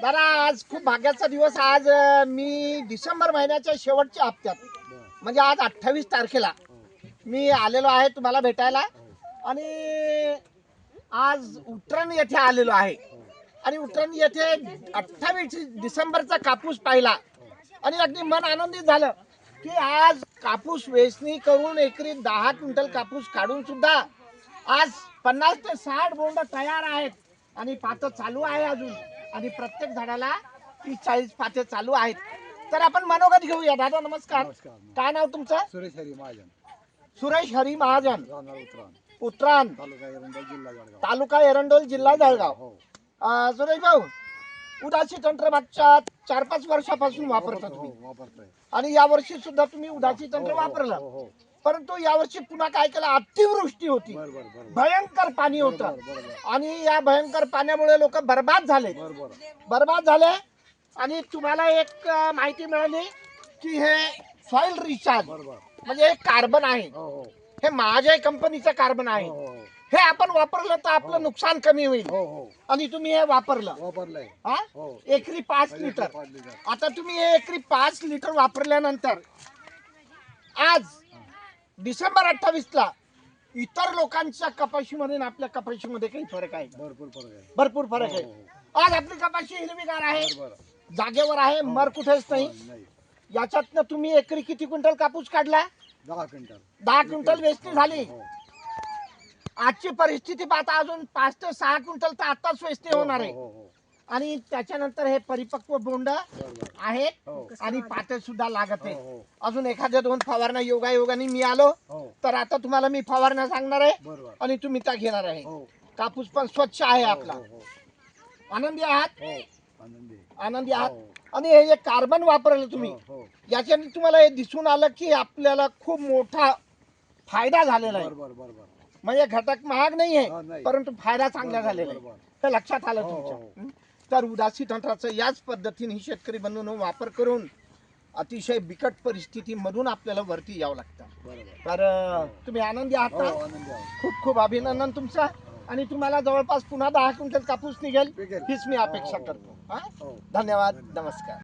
दादा आज खूप भाग्याचा दिवस. आज अं, मी डिसेंबर महिन्याच्या शेवटच्या हप्त्यात. म्हणजे आज अठ्ठावीस तारखेला. मी आलेलो आहे तुम्हाला भेटायला. आणि आज उट्टण येथे आलेलो आहे. आणि उट्टण येथे अठ्ठावीस डिसेंबरचा कापूस पाहिला. आणि अगदी मन आनंदित झालं की आज कापूस वेचणी करून एकरी दहा क्विंटल कापूस काढून सुद्धा आज पन्नास ते साठ बोंड तयार आहेत. आणि पातं चालू आहे अजून. आणि प्रत्येक झाडाला तीस चाळीस पाते चालू आहेत. तर आपण मनोगत घेऊया. दादा नमस्कार. नमस्कार. काय नाव तुमचं? सुरेश हरी महाजन. सुरेश हरी महाजन. राहणार उतरान तालुका एरंडा जिल्हा जळगाव. तालुका एरंडोल जिल्हा जळगाव हो. अं, सुरेश भाऊ उदासी तंत्र मागच्या चार पाच वर्षापासून वापरता हो तुम्ही. वापरतोय. आणि या वर्षी सुद्धा तुम्ही उदासी तंत्र हो, हो, वापरलं. हो हो. परंतु यावर्षी पुन्हा काय केलं? अतिवृष्टी होती. भयंकर पाणी होतं. आणि या भयंकर पाण्यामुळे लोक बर्बाद झाले. बर बर. बर्बाद झाले. आणि तुम्हाला एक माहिती मिळाली की हे सॉइल रिचार्ज म्हणजे एक कार्बन आहे. हो हो. हे माझ्या कंपनीचं कार्बन आहे. हो हो आपण वापरलं तर आपलं नुकसान कमी होईल. आणि तुम्ही हे वापरलं. वापरलंय. एकरी पाच लिटर. आता तुम्ही हे एकरी पाच लिटर वापरल्यानंतर आज डिसेंबर अठ्ठावीस ला इतर लोकांच्या कपाशीमध्ये आणि आपल्या कपाशीमध्ये काही फरक आहे? भरपूर फरक आहे. भरपूर फरक हो, आहे हो, आज आपली कपाशी हिरवीगार आहे. जागेवर आहे मर कुठेच नाही. नाही. याच्यातनं तुम्ही एकरी किती क्विंटल कापूस काढला? दहा क्विंटल. दहा क्विंटल वेचणी झाली. हो आजची परिस्थिती पाहता अजून पाच ते सहा क्विंटल तर आताच वेचणी होणार आहे. हो हो हो. आणि त्याच्यानंतर हे परिपक्व बोंड आहेत हो. आणि पाते सुद्धा लागत हो आहे. हो अजून एखाद्या दोन फवारण्या योगायोगाने मी आलो हो. तर आता तुम्हाला मी फवारण्या सांगणार आहे आणि तुम्ही त्या घेणार आहे. हो. कापूस पण स्वच्छ आहे हो, आपला. हो, हो. आनंदी आहात? हो आनंदी. आहात? हो, आणि हे जे कार्बन वापरलं तुम्ही हो, हो. याच्याने तुम्हाला हे दिसून आलं की आपल्याला खूप मोठा फायदा झालेला आहे. म्हणजे घटक महाग नाही हा, आहे. परंतु फायदा चांगला झालेला आहे. हे लक्षात आलं हो, हो, तुमच्या. हो. हं? तर उदासी तंत्राचा याच पद्धतीने ही शेतकरी बंधूंनो वापर करून अतिशय बिकट परिस्थितीमधून आपल्याला वरती यावं लागतं. तर तुम्ही आनंदी आहात हो ना? खूप खूप अभिनंदन तुमचं. आणि तुम्हाला जवळपास पुन्हा दहा क्विंटल कापूस निघेल. हीच मी अपेक्षा हो, हो, करतो. हा? हो. धन्यवाद. नमस्कार.